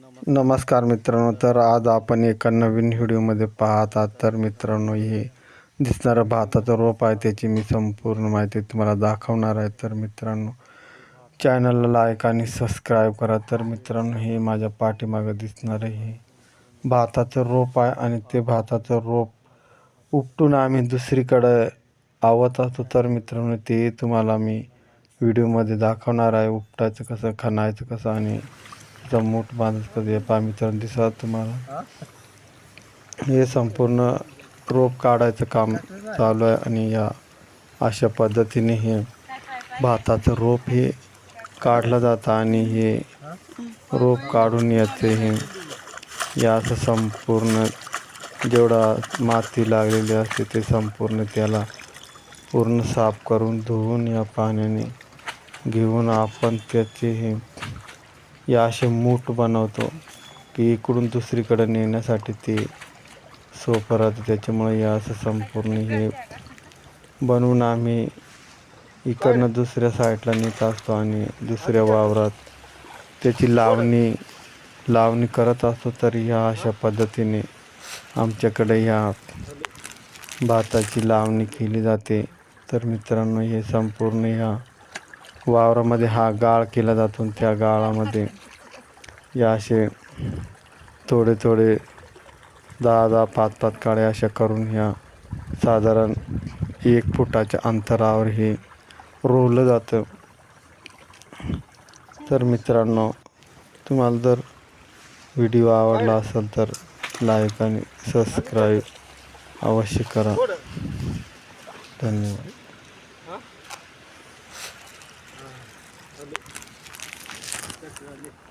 नमस्कार मित्रांनो तर आज आपण एका नवीन व्हिडिओमध्ये पाहत आहात. तर मित्रांनो हे दिसणारं भाताचं रोप आहे त्याची मी संपूर्ण माहिती तुम्हाला दाखवणार आहे. तर मित्रांनो चॅनलला लाईक आणि सबस्क्राईब करा. तर मित्रांनो हे माझ्या पाठीमागं दिसणारं हे भाताचं रोप आहे आणि ते भाताचं रोप उपटून आम्ही दुसरीकडं आवत असतो. तर मित्रांनो ते तुम्हाला मी व्हिडिओमध्ये दाखवणार आहे. उपटायचं कसं खणायचं कसं आणि जमूट मोठ बांधत हे पहा मित्रांनो दिसत तुम्हाला. हे संपूर्ण रोप काढायचं काम चालू आहे आणि या अशा पद्धतीने हे भाताचं रोप हे काढलं जातं आणि हे रोप काढून येते हे. या असं संपूर्ण जेवढा माती लागलेली असते ते संपूर्ण त्याला पूर्ण साफ करून धुवून या पाण्याने घेऊन आपण त्याचे हे या असे मूठ बनवतो की इकडून दुसरीकडे नेण्यासाठी ते सोपं राहतं. त्याच्यामुळे या असं संपूर्ण हे बनवून आम्ही इकडनं दुसऱ्या साईडला नेत असतो आणि दुसऱ्या वावरात त्याची लावणी लावणी करत असतो. तर ह्या अशा पद्धतीने आमच्याकडे ह्या भाताची लावणी केली जाते. तर मित्रांनो हे संपूर्ण ह्या वावरामध्ये हा गाळ केला जातो त्या गाळामध्ये या असे थोडे थोडे दहा दहा पाच पाच काळे अशा करून ह्या साधारण एक फुटाच्या अंतरावर हे रोवलं जातं. तर मित्रांनो तुम्हाला जर व्हिडिओ आवडला असेल तर लाईक आणि सबस्क्राईब अवश्य करा. धन्यवाद. 確かに。